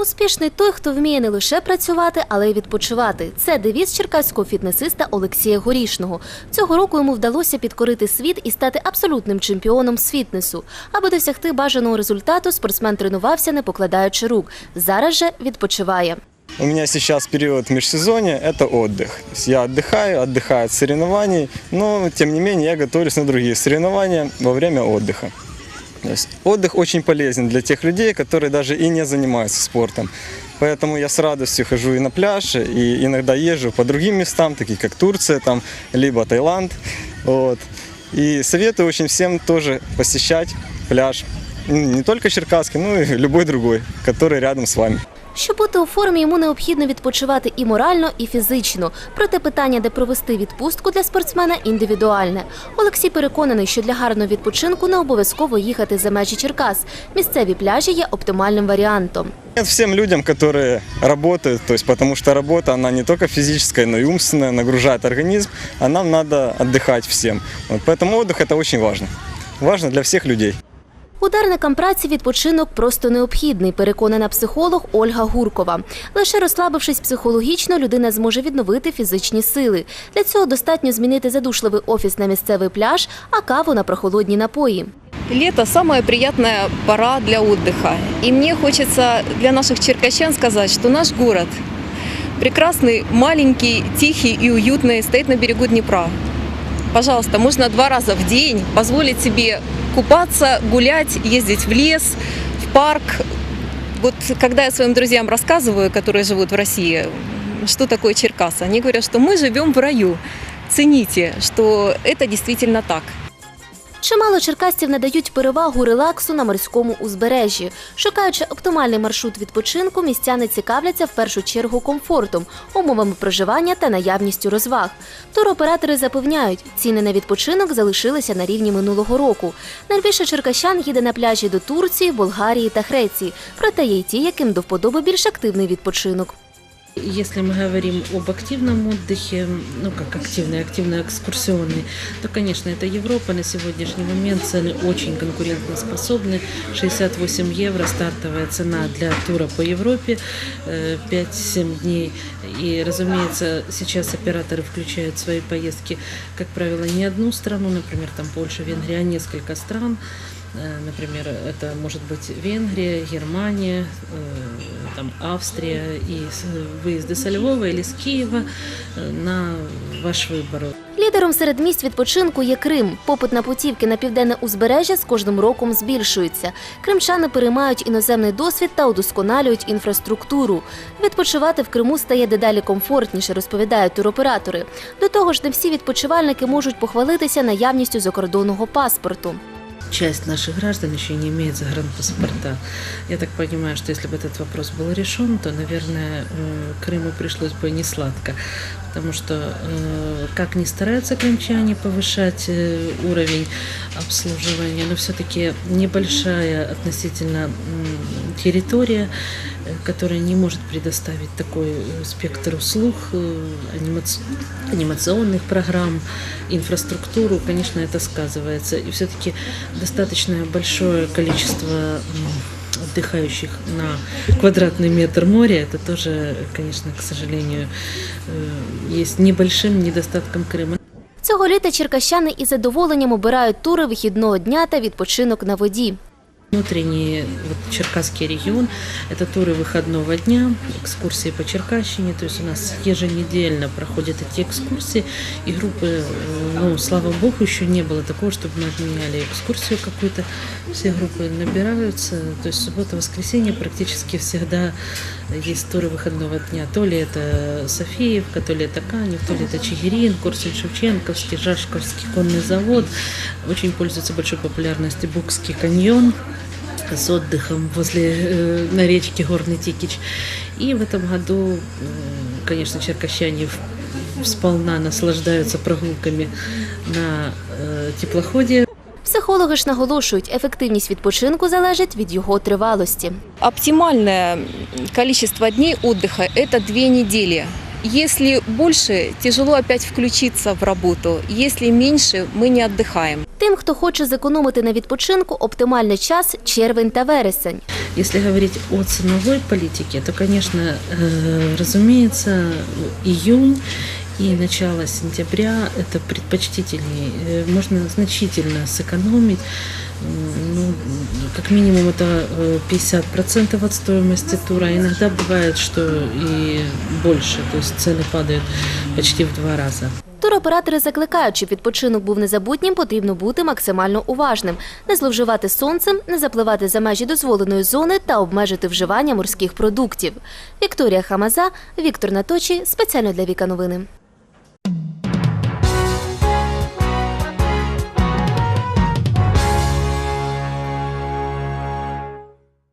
Успішний той, хто вміє не лише працювати, але й відпочивати. Це девіз черкаського фітнесиста Олексія Горішного. Цього року йому вдалося підкорити світ і стати абсолютним чемпіоном з фітнесу. Аби досягти бажаного результату, спортсмен тренувався, не покладаючи рук. Зараз же відпочиває. У меня сейчас период межсезонья – это отдых. То есть я отдыхаю, отдыхаю от соревнований, но тем не менее я готовлюсь на другие соревнования во время отдыха. То есть отдых очень полезен для тех людей, которые даже и не занимаются спортом. Поэтому я с радостью хожу и на пляж, и иногда езжу по другим местам, такие как Турция, там, либо Таиланд. Вот. И советую очень всем тоже посещать пляж. М, Не только Черкасский, но и любой другой, который рядом с вами. Щоб бути у формі, йому необхідно відпочивати і морально, і фізично. Проте питання, де провести відпустку для спортсмена, індивідуальне. Олексій переконаний, що для гарного відпочинку не обов'язково їхати за межі Черкас. Місцеві пляжі є оптимальним варіантом. Нет всем людям, которые работают, то есть потому что работа, она не только физическая, но и умственная, нагружает организм, а нам надо отдыхать всем. Вот поэтому отдых это очень важно. Важно для всех людей. Ударникам праці відпочинок просто необхідний, переконана психолог Ольга Гуркова. Лише розслабившись психологічно, людина зможе відновити фізичні сили. Для цього достатньо змінити задушливий офіс на місцевий пляж, а каву на прохолодні напої. Лето – самая приятная пора для отдыха. И мне хочется для наших черкащан сказать, что наш город прекрасный, маленький, тихий и уютный, стоит на берегу Днепра. Пожалуйста, можно два раза в день позволить себе купаться, гулять, ездить в лес, в парк. Вот когда я своим друзьям рассказываю, которые живут в России, что такое Черкас, они говорят, что мы живем в раю. Цените, что это действительно так. Чимало черкасців надають перевагу релаксу на морському узбережжі. Шукаючи оптимальний маршрут відпочинку, містяни цікавляться в першу чергу комфортом, умовами проживання та наявністю розваг. Туроператори запевняють, ціни на відпочинок залишилися на рівні минулого року. Найбільше черкащан їде на пляжі до Турції, Болгарії та Греції. Проте є й ті, яким до вподоби більш активний відпочинок. Если мы говорим об активном отдыхе, ну как активный, активно-экскурсионный, то, конечно, это Европа. На сегодняшний момент цены очень конкурентоспособны. 68 евро стартовая цена для тура по Европе, э, 5-7 дней. И, разумеется, сейчас операторы включают в свои поездки, как правило, не одну страну, например, там Польша, Венгрия, а несколько стран. Э, Например, это может быть Венгрия, Германия, э, там Австрия и с- выезды со Львова или с Киева э, на ваш выбор. Лідером серед місць відпочинку є Крим. Попит на путівки на південне узбережжя з кожним роком збільшується. Кримчани переймають іноземний досвід та удосконалюють інфраструктуру. Відпочивати в Криму стає дедалі комфортніше, розповідають туроператори. До того ж, не всі відпочивальники можуть похвалитися наявністю закордонного паспорту. Часть наших граждан еще не имеет загранпаспорта. Я так понимаю, что если бы этот вопрос был решен, то, наверное, э, Крыму пришлось бы не сладко. Потому что, э, как ни стараются крымчане повышать э, уровень обслуживания, но все-таки небольшая относительно м, территория, э, которая не может предоставить такой э, спектр услуг, э, анимац- анимационных программ, инфраструктуру, конечно, это сказывается. И все-таки достаточно большое количество м, отдыхающих на квадратный метр моря, это тоже, конечно, к сожалению, э, есть небольшим недостатком Крыма. Цього літа черкащани із задоволенням обирають тури вихідного дня та відпочинок на воді. Внутренний вот, Черкасский регион – это туры выходного дня, экскурсии по Черкащине. То есть у нас еженедельно проходят эти экскурсии. И группы, э, ну, слава богу, еще не было такого, чтобы мы отменяли экскурсию какую-то. Все группы набираются. То есть суббота-воскресенье практически всегда есть туры выходного дня. То ли это Софиевка, то ли это Канев, то ли это Чигирин, Корсунь-Шевченковский, Жашковский конный завод. Очень пользуется большой популярностью Букский каньон с отдыхом возле э, на речке Горный Тикич. И в этом году, м, конечно, черкащане в- сполна наслаждаются прогулками на э, теплоходе. Психологи ж наголошують, ефективність відпочинку залежить від його тривалості. Оптимальное количество дней отдыха – это две недели. Если больше, тяжело опять включиться в работу. Если меньше, мы не отдыхаем. Тим, хто хоче зекономити на відпочинку, оптимальний час червень та вересень. Если говорить о ценовой политике, то, конечно, э, разумеется, июнь и начало сентября это предпочтительнее. Э, Можно значительно сэкономить. М, Ну, как минимум это э, 50% от стоимости тура. Иногда бывает, что и больше, то есть цены падают почти в два раза. Туроператори закликають, щоб відпочинок був незабутнім, потрібно бути максимально уважним, не зловживати сонцем, не запливати за межі дозволеної зони та обмежити вживання морських продуктів. Вікторія Хамаза, Віктор Наточі, спеціально для Віка Новини.